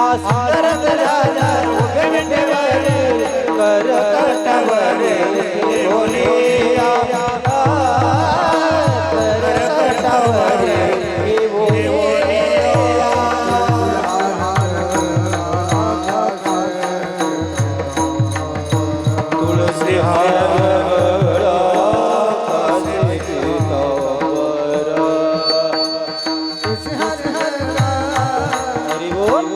ஆஸ்கரத்தில்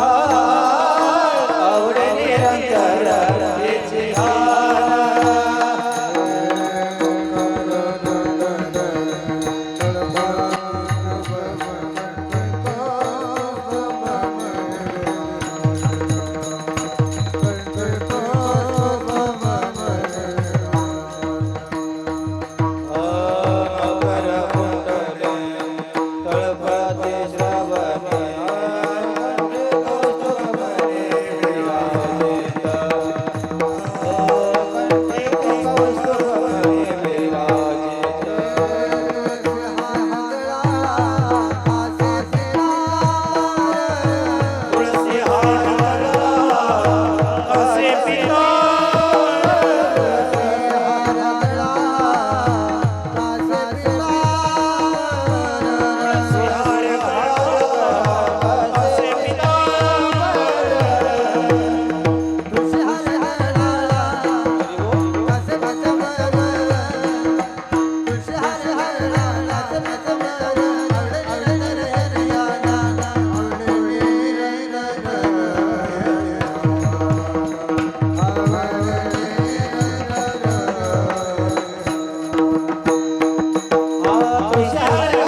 ah. Hãy subscribe